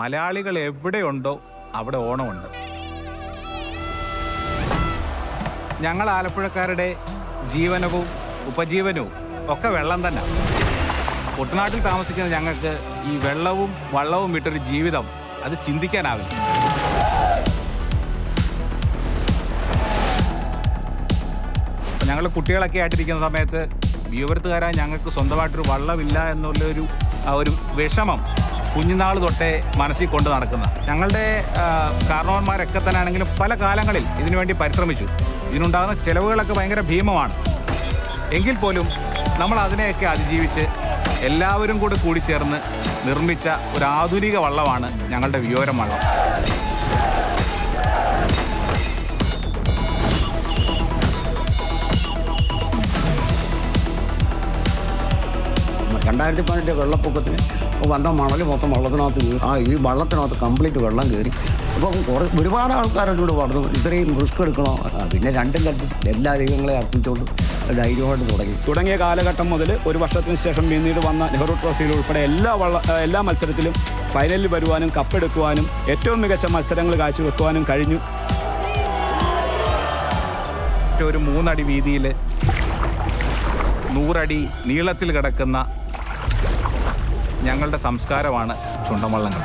മലയാളികൾ എവിടെയുണ്ടോ അവിടെ ഓണമുണ്ട്. ഞങ്ങൾ ആലപ്പുഴക്കാരുടെ ജീവനവും ഉപജീവനവും ഒക്കെ വെള്ളം തന്നെ. കുട്ടനാട്ടിൽ താമസിക്കുന്ന ഞങ്ങൾക്ക് ഈ വെള്ളവും വള്ളവും വിട്ടൊരു ജീവിതം അത് ചിന്തിക്കാനാവില്ല. ഞങ്ങൾ കുട്ടികളൊക്കെ ആയിട്ടിരിക്കുന്ന സമയത്ത് വ്യൂവർത്തുകാരായ ഞങ്ങൾക്ക് സ്വന്തമായിട്ടൊരു വള്ളമില്ല എന്നുള്ളൊരു ഒരു വിഷമം കുഞ്ഞുനാൾ തൊട്ടേ മനസ്സിൽ കൊണ്ട് നടക്കുന്ന. ഞങ്ങളുടെ കാരണവന്മാരൊക്കെ തന്നെ ആണെങ്കിലും പല കാലങ്ങളിൽ ഇതിനുവേണ്ടി പരിശ്രമിച്ചു. ഇതിനുണ്ടാകുന്ന ചിലവുകളൊക്കെ ഭയങ്കര ഭീമമാണ്. എങ്കിൽ പോലും നമ്മൾ അതിനെയൊക്കെ അതിജീവിച്ച് എല്ലാവരും കൂടി ചേർന്ന് നിർമ്മിച്ച ഒരു ആധുനിക വള്ളമാണ് ഞങ്ങളുടെ വിയോരം വള്ളം രണ്ടായിരത്തി പതിനെട്ട് വെള്ളപ്പൊക്കത്തിന് വന്ന മണൽ മൊത്തം വള്ളത്തിനകത്ത് കയറി. ആ ഈ വള്ളത്തിനകത്ത് കംപ്ലീറ്റ് വെള്ളം കയറി. അപ്പം കുറേ ഒരുപാട് ആൾക്കാരോട് പറഞ്ഞു ഇത്രയും റിസ്ക് എടുക്കണോ. പിന്നെ രണ്ടും കൽപ്പിച്ച് എല്ലാ ദൈവങ്ങളെ അർപ്പിച്ചുകൊണ്ട് ധൈര്യമായിട്ട് തുടങ്ങി. തുടങ്ങിയ കാലഘട്ടം മുതൽ ഒരു വർഷത്തിന് ശേഷം പിന്നീട് വന്ന നെഹ്റു ട്രോഫിയിൽ ഉൾപ്പെടെ എല്ലാ വള്ള എല്ലാ മത്സരത്തിലും ഫൈനലിൽ വരുവാനും കപ്പെടുക്കുവാനും ഏറ്റവും മികച്ച മത്സരങ്ങൾ കാഴ്ചവെക്കുവാനും കഴിഞ്ഞു. ഒരു മൂന്നടി വീതിയിൽ നൂറടി നീളത്തിൽ കിടക്കുന്ന ഞങ്ങളുടെ സംസ്കാരമാണ് ചുണ്ടൻവള്ളങ്ങൾ